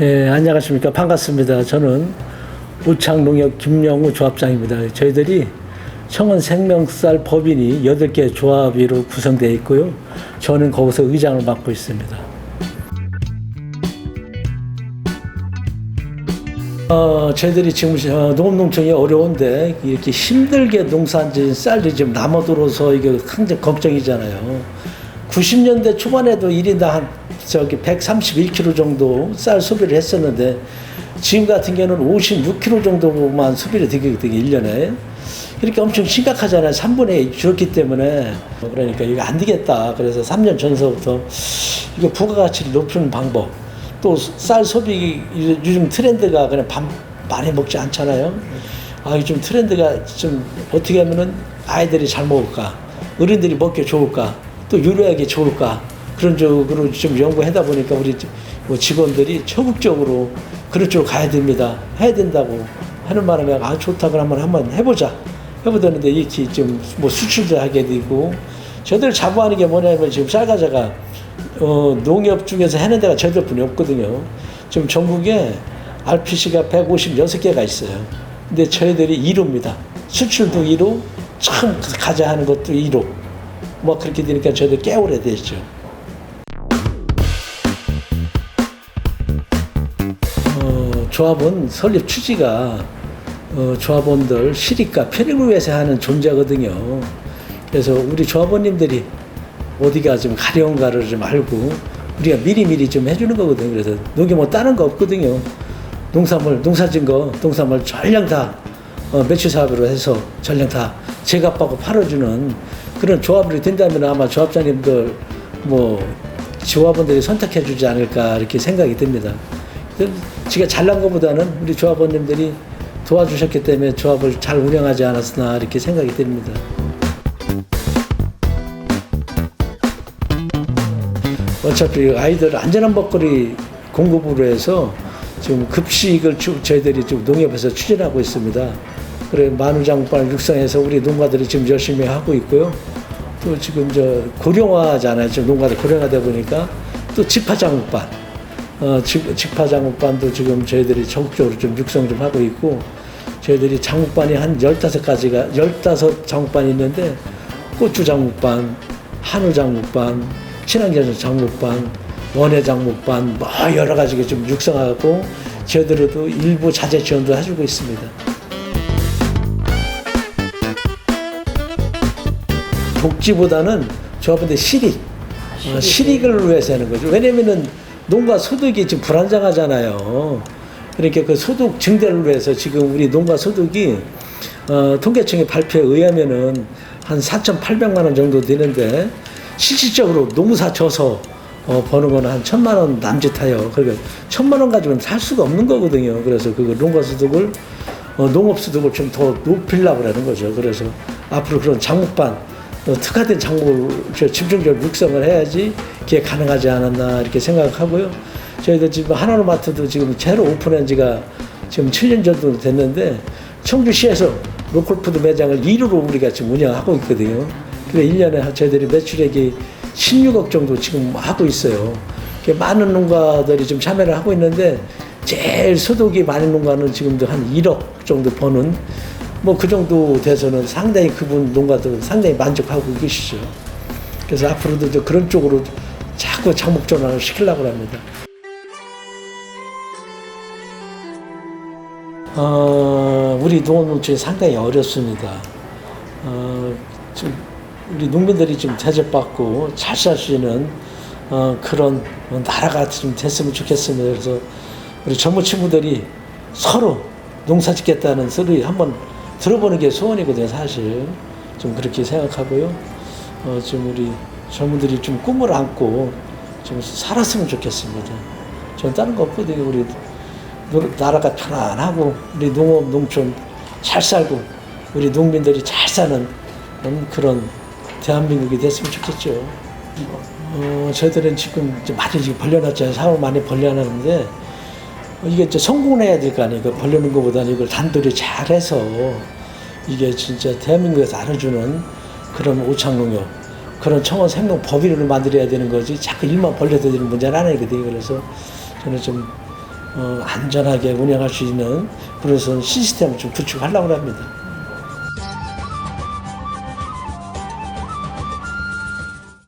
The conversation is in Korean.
예, 안녕하십니까. 반갑습니다. 저는 우창농협 김영우 조합장입니다. 저희들이 청원 생명쌀 법인이 8개 조합으로 구성되어 있고요. 저는 거기서 의장을 맡고 있습니다. 어, 저희들이 지금 어, 농업농촌이 어려운데 이렇게 힘들게 농사진 쌀이 지금 남아들어서 이게 굉장히 걱정이잖아요. 90년대 초반에도 1인당 한 저기 131kg 정도 쌀 소비를 했었는데 지금 같은 경우는 56kg 정도만 소비를 되거든요, 1년에. 이렇게 엄청 심각하잖아요. 3분의 1 줄었기 때문에. 그러니까 이거 안 되겠다. 그래서 3년 전서부터 이거 부가가치를 높이는 방법. 또 쌀 소비 요즘 트렌드가 그냥 밥 많이 먹지 않잖아요. 아, 요즘 트렌드가 좀 어떻게 하면은 아이들이 잘 먹을까, 어른들이 먹기 좋을까, 또 유료하게 좋을까 그런 쪽으로 좀 연구하다 보니까 우리 뭐 직원들이 적극적으로 그런 쪽으로 가야 됩니다. 해야 된다고 하는 바람에 아 좋다 그러면 한번 해보자. 해보자는데 이렇게 좀 뭐 수출도 하게 되고 저들 자부하는 게 뭐냐면 지금 쌀과자가 어, 농협 중에서 해는 데가 저희들뿐이 없거든요. 지금 전국에 RPC가 156개가 있어요. 근데 저희들이 1호입니다. 수출도 1호, 참 가자 하는 것도 1호. 뭐 그렇게 되니까 저희들 꽤 오래됐죠. 조합은 설립 취지가 어, 조합원들 실익과 편익을 위해서 하는 존재거든요. 그래서 우리 조합원님들이 어디가 좀 가려운가를 좀 알고 우리가 미리미리 좀 해주는 거거든요. 그래서 농기 뭐 다른 거 없거든요. 농산물, 농사진 거, 농산물 전량 다 어, 매출 사업으로 해서 전량 다 제값하고 팔아주는 그런 조합이 된다면 아마 조합장님들 뭐 조합원들이 선택해 주지 않을까 이렇게 생각이 듭니다. 그래서 지가 잘난 것보다는 우리 조합원님들이 도와주셨기 때문에 조합을 잘 운영하지 않았으나 이렇게 생각이 듭니다. 어차피 아이들 안전한 먹거리 공급으로 해서 지금 급식을 주- 저희들이 지금 농협에서 추진하고 있습니다. 그래 만우장국반을 육성해서 우리 농가들이 지금 열심히 하고 있고요. 또 지금 저 고령화잖아요. 지금 농가들 고령화되다 보니까 또 집화장국반, 어, 집, 집화장국반도 지금 저희들이 적극적으로 좀 육성 좀 하고 있고 저희들이 장국반이 한 15가지가 15장국반이 있는데 고추 장국반, 한우 장국반, 친환경 장국반, 원예 장국반 뭐 여러 가지가 좀 육성하고 저희들도 일부 자재 지원도 해주고 있습니다. 복지보다는 조합원들 실익, 어, 실익을 위해서 하는 거죠. 왜냐면은 농가 소득이 지금 불안정하잖아요. 그러니까 그 소득 증대를 위해서 지금 우리 농가 소득이 어, 통계청의 발표에 의하면은 한 4,800만 원 정도 되는데 실질적으로 농사 져서 어, 버는 거는 한 천만 원 남짓해요. 그러니까 천만 원 가지고는 살 수가 없는 거거든요. 그래서 그 농가 소득을 어, 농업 소득을 좀 더 높이려고 그러는 거죠. 그래서 앞으로 그런 장목반 어, 특화된 저 집중적으로 육성을 해야지 그게 가능하지 않았나 이렇게 생각하고요. 저희도 지금 하나로마트도 지금 새로 오픈한 지가 지금 7년 정도 됐는데 청주시에서 로컬푸드 매장을 1위로 우리가 지금 운영하고 있거든요. 그래 1년에 저희들이 매출액이 16억 정도 지금 하고 있어요. 많은 농가들이 좀 참여를 하고 있는데 제일 소득이 많은 농가는 지금도 한 1억 정도 버는 뭐 그 정도 돼서는 상당히 그분 농가들 상당히 만족하고 계시죠. 그래서 앞으로도 저 그런 쪽으로 자꾸 장목 전환을 시키려고 합니다. 어, 우리 농업농촌이 상당히 어렵습니다. 어, 좀 우리 농민들이 좀 대접받고 잘 살 수 있는 어, 그런 나라가 좀 됐으면 좋겠습니다. 그래서 우리 젊은 친구들이 서로 농사 짓겠다는 소리 한번 들어보는 게 소원이거든요, 사실. 좀 그렇게 생각하고요. 어, 좀 우리 젊은들이 좀 꿈을 안고 좀 살았으면 좋겠습니다. 저는 다른 거 없거든요. 우리 노- 나라가 편안하고 우리 농업 농촌 잘 살고 우리 농민들이 잘 사는 음, 그런 대한민국이 됐으면 좋겠죠. 어, 저희들은 지금 많이 지금 벌려놨잖아요. 사업 많이 벌려놨는데 어, 이게 이제 성공 해야 될 거 아니에요. 이거 벌려놓은 것보다는 이걸 단돌이 잘해서 이게 진짜 대한민국에서 알아주는 그런 오창농협 그런 청원 생명 법인을 만들어야 되는 거지 자꾸 일만 벌려도 되는 문제는 아니거든요. 그래서 저는 좀 어, 안전하게 운영할 수 있는 그래서 시스템을 좀 구축하려고 합니다.